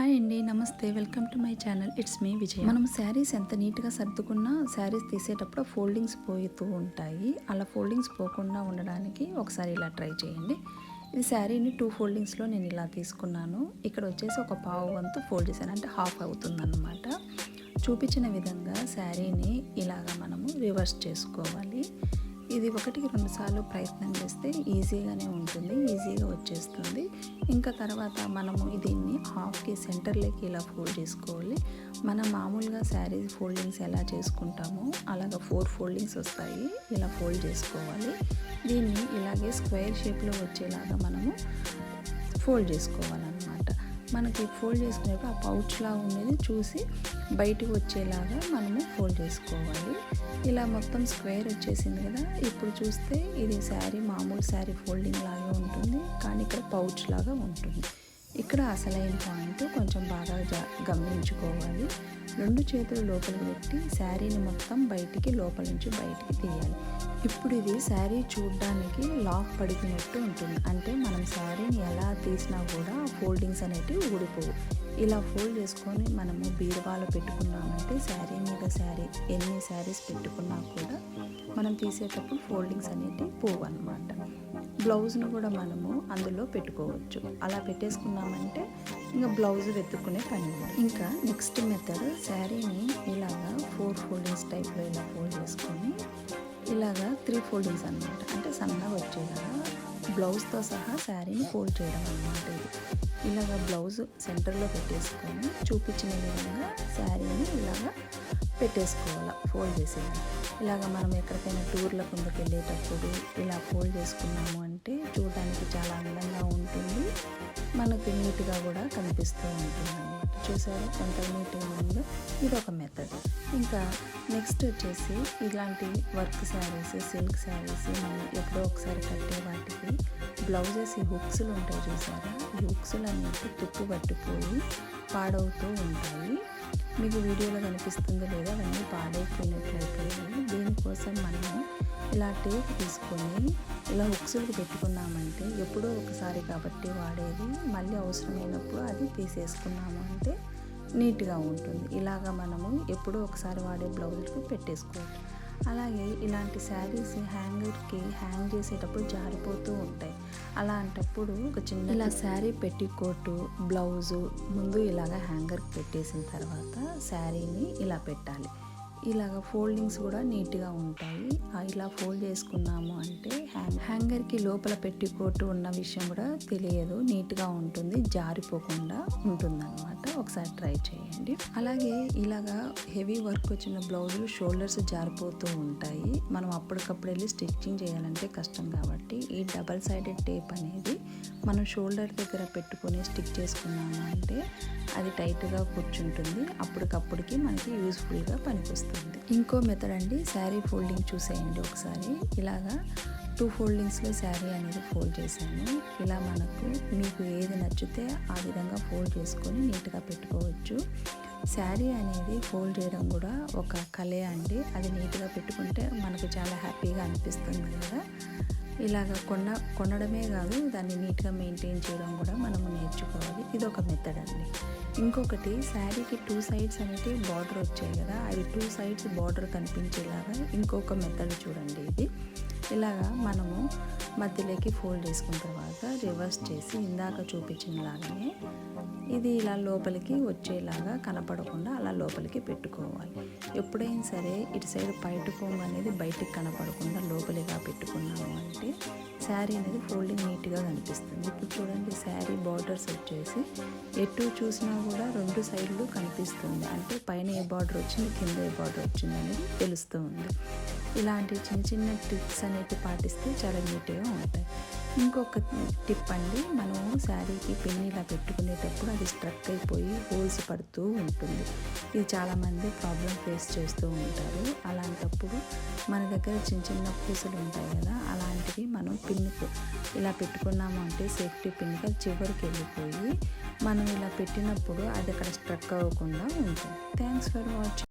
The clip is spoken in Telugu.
హాయ్ అండి నమస్తే. Welcome to my channel. It's me Vijay. మనం శారీస్ ఎంత నీట్గా సర్దుకున్నా శారీస్ తీసేటప్పుడు ఫోల్డింగ్స్ పోతూ ఉంటాయి. అలా ఫోల్డింగ్స్ పోకుండా ఉండడానికి ఒకసారి ఇలా ట్రై చేయండి. ఈ శారీని టూ ఫోల్డింగ్స్లో నేను ఇలా తీసుకున్నాను. ఇక్కడ వచ్చేసి ఒక పావు వంతు ఫోల్డ్ చేశాను. అంటే హాఫ్ అవుతుందన్నమాట. చూపించిన విధంగా శారీని ఇలాగా మనము రివర్స్ చేసుకోవాలి. ఇది ఒకటికి రెండుసార్లు ప్రయత్నం చేస్తే ఈజీగానే ఉంటుంది. ఈజీగా వచ్చేస్తుంది. ఇంకా తర్వాత మనము దీన్ని హాఫ్కి సెంటర్లోకి ఇలా ఫోల్డ్ చేసుకోవాలి. మనం మామూలుగా శారీ ఫోల్డింగ్స్ ఎలా చేసుకుంటామో అలాగ ఫోర్ ఫోల్డింగ్స్ వస్తాయి. ఇలా ఫోల్డ్ చేసుకోవాలి. దీన్ని ఇలాగే స్క్వేర్ షేప్లో వచ్చేలాగా మనము ఫోల్డ్ చేసుకోవాలన్నమాట. మనకి ఫోల్డ్ చేసుకునేప్పుడు ఆ పౌచ్లా ఉండేది. చూసి బయటకు వచ్చేలాగా మనము ఫోల్డ్ చేసుకోవాలి. ఇలా మొత్తం స్క్వేర్ వచ్చేసింది కదా. ఇప్పుడు చూస్తే ఇది శారీ మామూలు శారీ ఫోల్డింగ్ లాగా ఉంటుంది. కానీ ఇక్కడ పౌచ్ లాగా ఉంటుంది. ఇక్కడ అసలైన పాయింట్ కొంచెం బాగా గమనించుకోవాలి. రెండు చేతులు లోపలికి పెట్టి శారీని మొత్తం బయటికి లోపల నుంచి బయటికి తీయాలి. ఇప్పుడు ఇది శారీ చూడడానికి లాక్ పడిపోయినట్టు ఉంటుంది. అంటే మనం శారీని ఎలా తీసినా కూడా ఫోల్డింగ్స్ అనేటివి ఊడిపోవు. ఇలా ఫోల్డ్ చేసుకొని మనము బీరువాలో పెట్టుకున్నామంటే శారీ మీద శారీ ఎన్ని శారీస్ పెట్టుకున్నా కూడా మనం తీసేటప్పుడు ఫోల్డింగ్స్ అనేటివి పోవు అనమాట బ్లౌజ్ను కూడా మనము అందులో పెట్టుకోవచ్చు. అలా పెట్టేసుకున్నామంటే ఇంకా బ్లౌజ్ వెతుక్కునే పని ఇంకా నెక్స్ట్ మెథడ్ శారీని ఇలాగా ఫోర్ ఫోల్డింగ్స్ టైప్లో ఇలా ఫోల్డ్ చేసుకొని ఇలాగా త్రీ ఫోల్డింగ్స్ అనమాట అంటే సన్నగా వచ్చేలాగా బ్లౌజ్తో సహా శారీని ఫోల్డ్ చేయడం అనమాట ఇది. ఇలాగ బ్లౌజ్ సెంటర్లో పెట్టేసుకొని చూపించిన విధంగా శారీని ఇలాగా పెట్టేసుకోవాలి ఫోల్డ్ చేసేది. ఇలాగ మనం ఎక్కడికైనా టూర్ల కిందకి వెళ్ళేటప్పుడు ఇలా ఫోల్డ్ చేసుకున్నాము అంటే చూడడానికి చాలా అందంగా ఉంటుంది. మనకి నీట్గా కూడా కనిపిస్తూ ఉంటుంది అనమాట చూసారు? ఎంత నీట్గా ఉందో ఇది ఒక మెథడ్ ఇంకా నెక్స్ట్ వచ్చేసి ఇలాంటి వర్క్ శారీస్ సిల్క్ శారీస్ మనం ఎప్పుడో ఒకసారి కట్టే వాటికి బ్లౌజెస్ ఈ హుక్స్లు ఉంటాయి చూసారా? ఈ హుక్స్లు అనేవి తుప్పు పట్టిపోయి పాడవుతూ ఉంటాయి. మీకు వీడియోలో కనిపిస్తుందో లేదా అవన్నీ పాడైపోయినట్లయితే దీనికోసం మనము ఇలా టేప్ తీసుకొని ఇలా హుక్స్లకు పెట్టుకున్నామంటే ఎప్పుడో ఒకసారి కాబట్టి వాడేది. మళ్ళీ అవసరమైనప్పుడు అది తీసేసుకున్నాము అంటే నీట్గా ఉంటుంది. ఇలాగ మనము ఎప్పుడో ఒకసారి వాడే బ్లౌజులకు పెట్టేసుకోవచ్చు. అలాగే ఇలాంటి శారీస్ హ్యాంగర్కి హ్యాంగ్ చేసేటప్పుడు జారిపోతూ ఉంటాయి. అలాంటప్పుడు ఒక చిన్న ఇలా శారీ పెట్టికోటు బ్లౌజు ముందు ఇలాగ హ్యాంగర్కి పెట్టేసిన తర్వాత శారీని ఇలా పెట్టాలి. ఇలాగ ఫోల్డింగ్స్ కూడా నీట్గా ఉంటాయి. ఇలా ఫోల్డ్ చేసుకున్నాము అంటే హ్యాంగ్ హ్యాంగర్కి లోపల పెట్టికోటు ఉన్న విషయం కూడా తెలియదు. నీట్గా ఉంటుంది జారిపోకుండా ఉంటుంది అనమాట ఒకసారి ట్రై చేయండి. అలాగే ఇలాగా హెవీ వర్క్ వచ్చిన బ్లౌజులు షోల్డర్స్ జారిపోతూ ఉంటాయి. మనం అప్పటికప్పుడు వెళ్ళి స్టిచ్చింగ్ చేయాలంటే కష్టం కాబట్టి ఈ డబల్ సైడెడ్ టేప్ అనేది మనం షోల్డర్ దగ్గర పెట్టుకొని స్టిక్ చేసుకున్నాము అంటే అది టైట్గా కూర్చుంటుంది. అప్పటికప్పటికి మనకి యూస్ఫుల్గా పనికొస్తుంది. ఇంకో మెథడ్ అండి శారీ ఫోల్డింగ్ చూసేయండి ఒకసారి. ఇలాగా టూ ఫోల్డింగ్స్లో శారీ అనేది ఫోల్డ్ చేశాను. ఇలా మనకు మీకు ఏది నచ్చితే ఆ విధంగా ఫోల్డ్ చేసుకొని నీట్గా పెట్టుకోవచ్చు. శారీ అనేది ఫోల్డ్ చేయడం కూడా ఒక కళే అండి. అది నీట్గా పెట్టుకుంటే మనకు చాలా హ్యాపీగా అనిపిస్తుంది కదా. ఇలాగ కొన్న కొనడమే కాదు దాన్ని నీట్గా మెయింటైన్ చేయడం కూడా మనము నేర్చుకోవాలి. ఇది ఒక మెథడ్ అండి. ఇంకొకటి శారీకి టూ సైడ్స్ అనేవి బార్డర్ వచ్చాయి కదా. అవి టూ సైడ్స్ బార్డర్ కనిపించేలాగా ఇంకొక మెథడ్ చూడండి ఇది. ఇలాగా మనము మధ్యలోకి ఫోల్డ్ చేసుకున్న తర్వాత రివర్స్ చేసి ఇందాక చూపించిన లాగానే ఇది ఇలా లోపలికి వచ్చేలాగా కనపడకుండా అలా లోపలికి పెట్టుకోవాలి. ఎప్పుడైనా సరే ఇటు సైడ్ బయట కోంగు అనేది బయటికి కనపడకుండా లోపలిగా పెట్టుకున్నాము అంటే శారీ అనేది ఫోల్డింగ్ నీట్గా కనిపిస్తుంది. ఇప్పుడు చూడండి శారీ బార్డర్స్ వచ్చేసి ఎటు చూసినా కూడా రెండు సైడ్లు కనిపిస్తుంది. అంటే పైన ఏ బార్డర్ వచ్చింది కింద ఏ బార్డర్ వచ్చింది అనేది తెలుస్తూ ఉంది. ఇలాంటి చిన్న చిన్న టిప్స్ అనేవి పాటిస్తే చాలా నీట్గా ఉంటాయి. ఇంకొక టిప్ అండి మనము శారీకి పెన్ ఇలా పెట్టుకునేటప్పుడు అది స్ట్రక్ అయిపోయి హోల్స్ పడుతూ ఉంటుంది. ఇది చాలామంది ప్రాబ్లం ఫేస్ చేస్తూ ఉంటారు. అలాంటప్పుడు మన దగ్గర చిన్న చిన్న పూసలు ఉంటాయి కదా అలాంటివి మనం పిన్నుకు ఇలా పెట్టుకున్నాము అంటే సేఫ్టీ పిన్గా చివరికి వెళ్ళిపోయి మనం ఇలా పెట్టినప్పుడు అది అక్కడ స్ట్రక్ అవ్వకుండా ఉంటుంది. Thanks for watching